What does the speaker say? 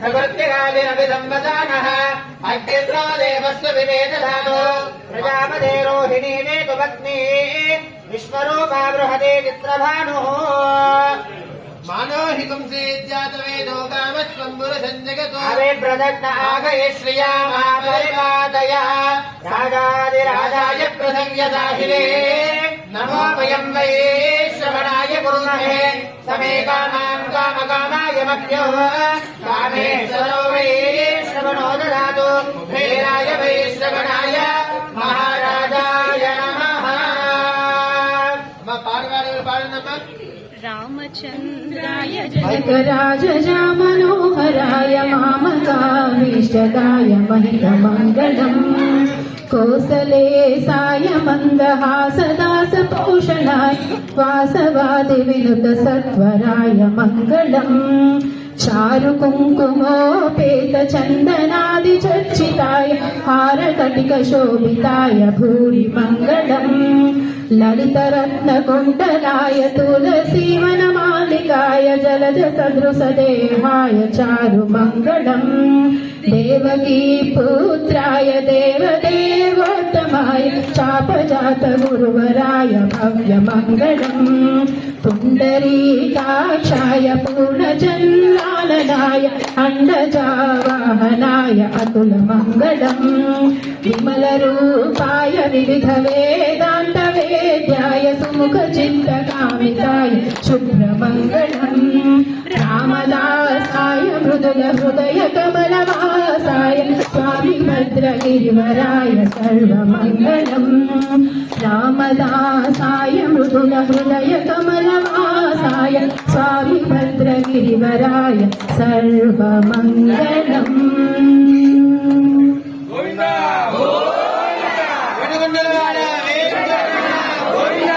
प्रवृत्तिरादिरभिसंवदानः अग्निद्रो देवस्य विवेदधातो प्रजापते रोहिणी वेतु पत्नी विश्वरूपा बृहते चित्रभानुः मानोहिकं सेद्यातवेदो कामस्वं पुरुषञ्जगतो अवे प्रदत्त आगये श्रियामा परिपादय राजादिराजाय प्रसंयसाहिरे नमो वयं विद्महे समे कामां कामकामाय मह्यः कामेश्वरो वै श्रवणो ददातु वेदाय वै श्रवणाय महाराजाय नमः रामचन्द्राय जगराज मनोहराय मामकावीष्टदाय महितमङ्गलम् कोसले साय मन्दहासदासपोषणाय वासवादिविनुतसत्वराय मङ्गलम् चारुकुङ्कुमोपेतचन्दनादिचर्चिताय हारकटिकशोभिताय भूरि मङ्गलम् ललितरत्नकुण्डलाय तुलसीवनमालिकाय जलजसदृशदेहाय चारुमङ्गलम् देवकी पुत्राय देवदेवोत्तमाय चापजातगुरुवराय भव्यमङ्गलम् पुण्डरीकाक्षाय पूर्णचन्द्रालनाय अण्डजावाहनाय अतुलमङ्गलम् विमलरूपाय विविधवेदान्तवेद्याय सुमुखचित्तकामिताय शुभ्रमङ्गलम् रामदासाय मृदुलहृदय कमलवासाय ഗിരിവരായ സർവമംഗലം രാമദാസായ മൃദുല ഹൃദയ കമലവാസായ സ്വാമി ഭദ്രഗിരിവരായ സർവമംഗലം ഗോവിന്ദ ഗോവിന്ദ ഗോവിന്ദ ഗോവിന്ദ ഗോവിന്ദ